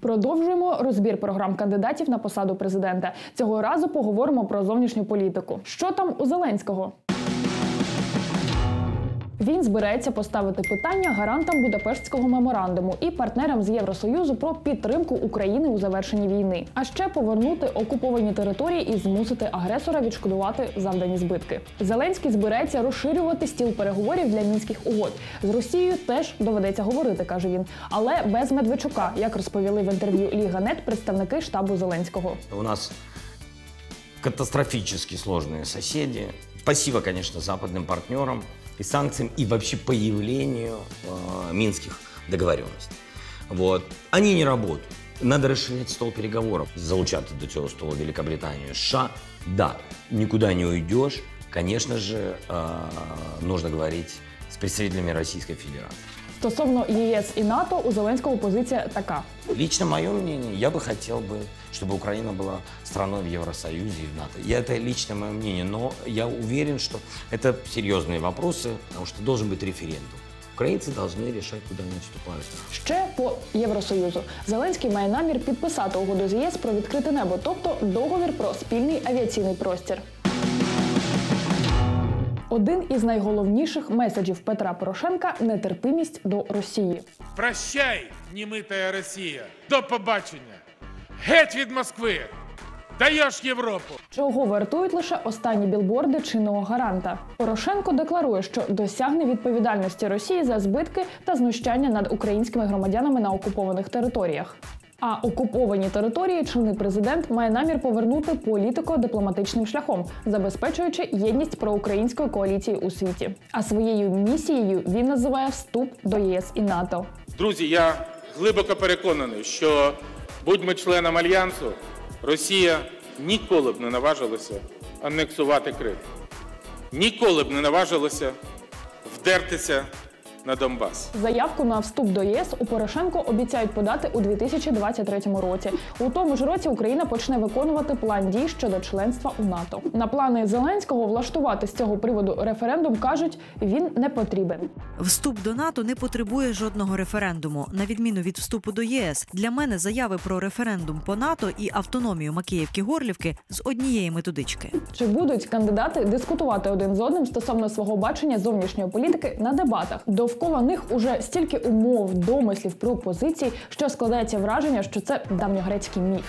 Продовжуємо розбір програм кандидатів на посаду президента. Цього разу поговоримо про зовнішню політику. Що там у Зеленського? Він збирається поставити питання гарантам Будапештського меморандуму і партнерам з Євросоюзу про підтримку України у завершенні війни, а ще повернути окуповані території і змусити агресора відшкодувати завдані збитки. Зеленський збирається розширювати стіл переговорів для мінських угод. З Росією теж доведеться говорити, каже він, але без Медведчука, як розповіли в інтерв'ю Ліга.нет представники штабу Зеленського. У нас катастрофически сложные соседи. Спасибо, конечно, западным партнерам и санкциям, и вообще появлению э, минских договоренностей. Вот. Они не работают. Надо расширять стол переговоров. Залучати до цього столу Великобританию, США. Да, никуда не уйдешь. Конечно же, э, нужно говорить с представителями Российской Федерации. Стосовно ЄС і НАТО у Зеленського позиція така. Лично мое мнение, я бы хотел бы, чтобы Украина была страной в Евросоюзе и в НАТО. Я, это лично мое мнение, но я уверен, что это серьезные вопросы, потому что должен быть референдум. Украинцы должны решать, куда они вступают. Ще по Євросоюзу Зеленський має намір підписати угоду з ЄС про відкрите небо, тобто договір про спільний авіаційний простір. Один із найголовніших меседжів Петра Порошенка нетерпимість до Росії. Прощай, німитая Росія. До побачення. Геть від Москви. Даєш Європу. Чого вартують лише останні білборди чинного гаранта? Порошенко декларує, що досягне відповідальності Росії за збитки та знущання над українськими громадянами на окупованих територіях. А окуповані території чинний президент має намір повернути політико-дипломатичним шляхом, забезпечуючи єдність проукраїнської коаліції у світі. А своєю місією він називає вступ до ЄС і НАТО. Друзі, я глибоко переконаний, що будь-ми членом альянсу, Росія ніколи б не наважилася анексувати Крим. Ніколи б не наважилася вдертися на Донбас. Заявку на вступ до ЄС у Порошенко обіцяють подати у 2023 році. У тому ж році Україна почне виконувати план дій щодо членства у НАТО. На плани Зеленського влаштувати з цього приводу референдум кажуть, він не потрібен. Вступ до НАТО не потребує жодного референдуму. На відміну від вступу до ЄС, для мене заяви про референдум по НАТО і автономію Макіївки-Горлівки з однієї методички. Чи будуть кандидати дискутувати один з одним стосовно свого бачення зовнішньої політики на дебатах? Довкола них уже стільки умов, домислів, пропозицій, що складається враження, що це давньогрецький міф.